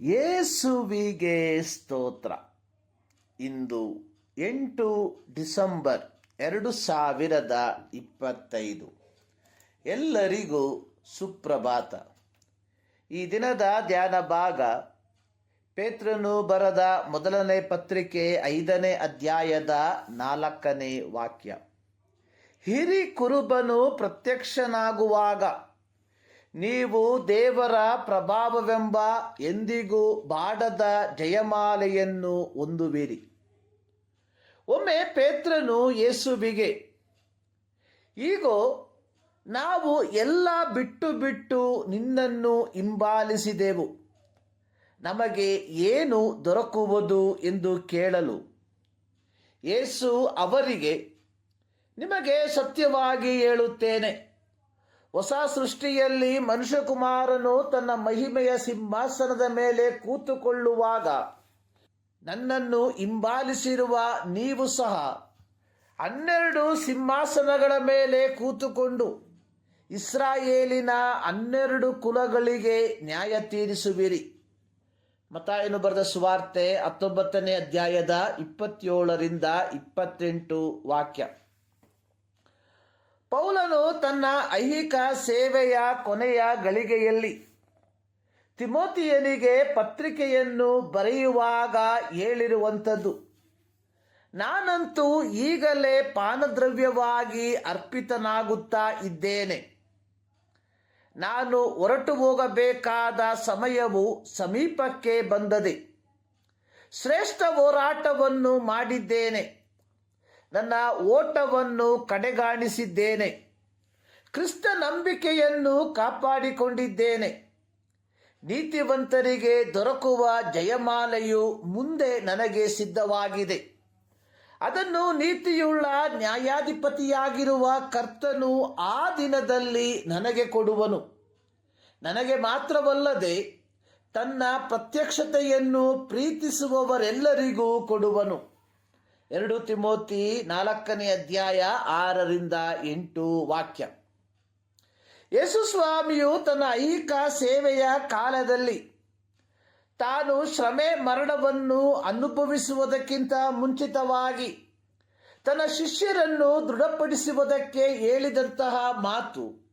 ಯೇಸುವಿಗೆ ಸ್ತೋತ್ರ. ಇಂದು ಎಂಟು ಡಿಸೆಂಬರ್ ಎರಡು ಸಾವಿರದ ಇಪ್ಪತ್ತೈದು. ಎಲ್ಲರಿಗೂ ಸುಪ್ರಭಾತ. ಈ ದಿನದ ಧ್ಯಾನ ಭಾಗ ಪೇತ್ರನು ಬರದ ಮೊದಲನೇ ಪತ್ರಿಕೆ ಐದನೇ ಅಧ್ಯಾಯದ ನಾಲ್ಕನೇ ವಾಕ್ಯ. ಹಿರಿ ಕುರುಬನು ಪ್ರತ್ಯಕ್ಷನಾಗುವಾಗ ನೀವು ದೇವರ ಪ್ರಭಾವವೆಂಬ ಎಂದಿಗೂ ಬಾಡದ ಜಯಮಾಲೆಯನ್ನು ಹೊಂದುವಿರಿ. ಒಮ್ಮೆ ಪೇತ್ರನು ಯೇಸುವಿಗೆ, ಈಗ, ನಾವು ಎಲ್ಲ ಬಿಟ್ಟು ಬಿಟ್ಟು ನಿನ್ನನ್ನು ಹಿಂಬಾಲಿಸಿದೆವು. ನಮಗೆ ಏನು ದೊರಕುವುದು ಎಂದು ಕೇಳಲು. ಯೇಸು ಅವರಿಗೆ, ನಿಮಗೆ ಸತ್ಯವಾಗಿ ಹೇಳುತ್ತೇನೆ. ಹೊಸ ಸೃಷ್ಟಿಯಲ್ಲಿ ಮನುಷ್ಯಕುಮಾರನು ತನ್ನ ಮಹಿಮೆಯ ಸಿಂಹಾಸನದ ಮೇಲೆ ಕೂತುಕೊಳ್ಳುವಾಗ ನನ್ನನ್ನು ಹಿಂಬಾಲಿಸಿರುವ ನೀವು ಸಹ ಹನ್ನೆರಡು ಸಿಂಹಾಸನಗಳ ಮೇಲೆ ಕೂತುಕೊಂಡು ಇಸ್ರಾಯೇಲಿನ ಹನ್ನೆರಡು ಕುಲಗಳಿಗೆ ನ್ಯಾಯ ತೀರಿಸುವಿರಿ. ಮತಾಯನು ಬರೆದ ಸುವಾರ್ತೆ ಹತ್ತೊಂಬತ್ತನೇ ಅಧ್ಯಾಯದ ಇಪ್ಪತ್ತೇಳರಿಂದ ಇಪ್ಪತ್ತೆಂಟು ವಾಕ್ಯ. ಪೌಲನು ತನ್ನ ಐಹಿಕ ಸೇವೆಯ ಕೊನೆಯ ಗಳಿಗೆಯಲ್ಲಿ ತಿಮೋತಿಯನಿಗೆ ಪತ್ರಿಕೆಯನ್ನು ಬರೆಯುವಾಗ ಹೇಳಿರುವಂಥದ್ದು, ನಾನಂತೂ ಈಗಲೇ ಪಾನದ್ರವ್ಯವಾಗಿ ಅರ್ಪಿತನಾಗುತ್ತಾ ಇದ್ದೇನೆ. ನಾನು ಹೊರಟು ಹೋಗಬೇಕಾದ ಸಮಯವು ಸಮೀಪಕ್ಕೆ ಬಂದದೆ, ಶ್ರೇಷ್ಠ ಹೋರಾಟವನ್ನು ಮಾಡಿದ್ದೇನೆ. ನನ್ನ ಓಟವನ್ನು ಕಡೆಗಾಣಿಸಿದ್ದೇನೆ. ಕ್ರಿಸ್ತ ನಂಬಿಕೆಯನ್ನು ಕಾಪಾಡಿಕೊಂಡಿದ್ದೇನೆ. ನೀತಿವಂತರಿಗೆ ದೊರಕುವ ಜಯಮಾಲೆಯು ಮುಂದೆ ನನಗೆ ಸಿದ್ಧವಾಗಿದೆ. ಅದನ್ನು ನೀತಿಯುಳ್ಳ ನ್ಯಾಯಾಧಿಪತಿಯಾಗಿರುವ ಕರ್ತನು ಆ ದಿನದಲ್ಲಿ ನನಗೆ ಕೊಡುವನು. ನನಗೆ ಮಾತ್ರವಲ್ಲದೆ ತನ್ನ ಪ್ರತ್ಯಕ್ಷತೆಯನ್ನು ಪ್ರೀತಿಸುವವರೆಲ್ಲರಿಗೂ ಕೊಡುವನು. ಎರಡು ತಿಮೋತಿ ನಾಲ್ಕನೇ ಅಧ್ಯಾಯ ಆರರಿಂದ ಎಂಟು ವಾಕ್ಯ. ಯೇಸು ಸ್ವಾಮಿಯು ತನ್ನ ಐಕ ಸೇವೆಯ ಕಾಲದಲ್ಲಿ ತಾನು ಶ್ರಮೆ ಮರಣವನ್ನು ಅನುಭವಿಸುವುದಕ್ಕಿಂತ ಮುಂಚಿತವಾಗಿ ತನ್ನ ಶಿಷ್ಯರನ್ನು ದೃಢಪಡಿಸುವುದಕ್ಕೆ ಹೇಳಿದಂತಹ ಮಾತು,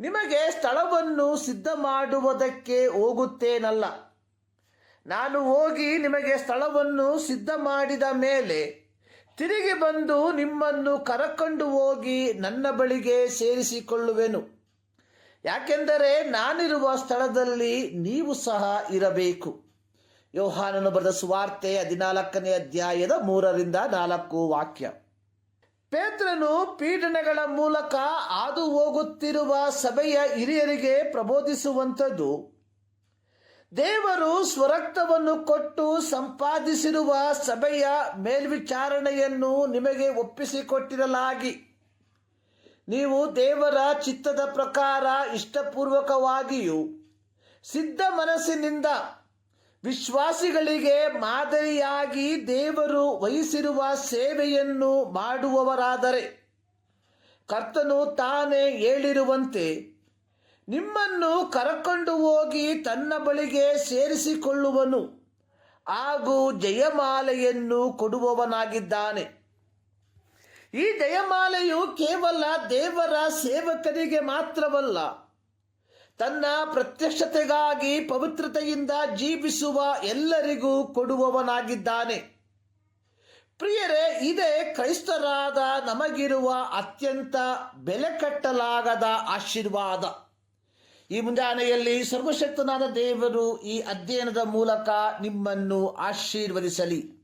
ನಿಮಗೆ ಸ್ಥಳವನ್ನು ಸಿದ್ಧ ಮಾಡುವುದಕ್ಕೆ ಹೋಗುತ್ತೇನಲ್ಲ. ನಾನು ಹೋಗಿ ನಿಮಗೆ ಸ್ಥಳವನ್ನು ಸಿದ್ಧ ಮಾಡಿದ ಮೇಲೆ ತಿರುಗಿ ಬಂದು ನಿಮ್ಮನ್ನು ಕರಕೊಂಡು ಹೋಗಿ ನನ್ನ ಬಳಿಗೆ ಸೇರಿಸಿಕೊಳ್ಳುವೆನು. ಯಾಕೆಂದರೆ ನಾನಿರುವ ಸ್ಥಳದಲ್ಲಿ ನೀವು ಸಹ ಇರಬೇಕು. ಯೋಹಾನನು ಬರೆದ ಸುವಾರ್ತೆ ಹದಿನಾಲ್ಕನೇ ಅಧ್ಯಾಯದ ಮೂರರಿಂದ ನಾಲ್ಕು ವಾಕ್ಯ. ಪೇತ್ರನು ಪೀಡನೆಗಳ ಮೂಲಕ ಹಾದು ಹೋಗುತ್ತಿರುವ ಸಭೆಯ ಹಿರಿಯರಿಗೆ ಪ್ರಬೋಧಿಸುವಂಥದ್ದು ದೇವರು ಸ್ವರಕ್ತವನ್ನು ಕೊಟ್ಟು ಸಂಪಾದಿಸಿರುವ ಸಭೆಯ ಮೇಲ್ವಿಚಾರಣೆಯನ್ನು ನಿಮಗೆ ಒಪ್ಪಿಸಿಕೊಟ್ಟಿರಲಾಗಿ. ನೀವು ದೇವರ ಚಿತ್ತದ ಪ್ರಕಾರ ಇಷ್ಟಪೂರ್ವಕವಾಗಿಯೂ ಸಿದ್ಧ ಮನಸ್ಸಿನಿಂದ ವಿಶ್ವಾಸಿಗಳಿಗೆ ಮಾದರಿಯಾಗಿ ದೇವರು ವಹಿಸಿರುವ ಸೇವೆಯನ್ನು ಮಾಡುವವರಾದರೆ ಕರ್ತನು ತಾನೇ ಹೇಳಿರುವಂತೆ ನಿಮ್ಮನ್ನು ಕರಕೊಂಡು ಹೋಗಿ ತನ್ನ ಬಳಿಗೆ ಸೇರಿಸಿಕೊಳ್ಳುವನು. ಹಾಗೂ ಜಯಮಾಲೆಯನ್ನು ಕೊಡುವವನಾಗಿದ್ದಾನೆ. ಈ ಜಯಮಾಲೆಯು ಕೇವಲ ದೇವರ ಸೇವಕರಿಗೆ ಮಾತ್ರವಲ್ಲ, ತನ್ನ ಪ್ರತ್ಯಕ್ಷತೆಗಾಗಿ ಪವಿತ್ರತೆಯಿಂದ ಜೀವಿಸುವ ಎಲ್ಲರಿಗೂ ಕೊಡುವವನಾಗಿದ್ದಾನೆ. ಪ್ರಿಯರೇ, ಇದೇ ಕ್ರೈಸ್ತರಾದ ನಮಗಿರುವ ಅತ್ಯಂತ ಬೆಲೆ ಕಟ್ಟಲಾಗದ ಆಶೀರ್ವಾದ. ಈ ಮುಂಜಾನೆಯಲ್ಲಿ ಸರ್ವಶಕ್ತನಾದ ದೇವರು ಈ ಅಧ್ಯಯನದ ಮೂಲಕ ನಿಮ್ಮನ್ನು ಆಶೀರ್ವದಿಸಲಿ.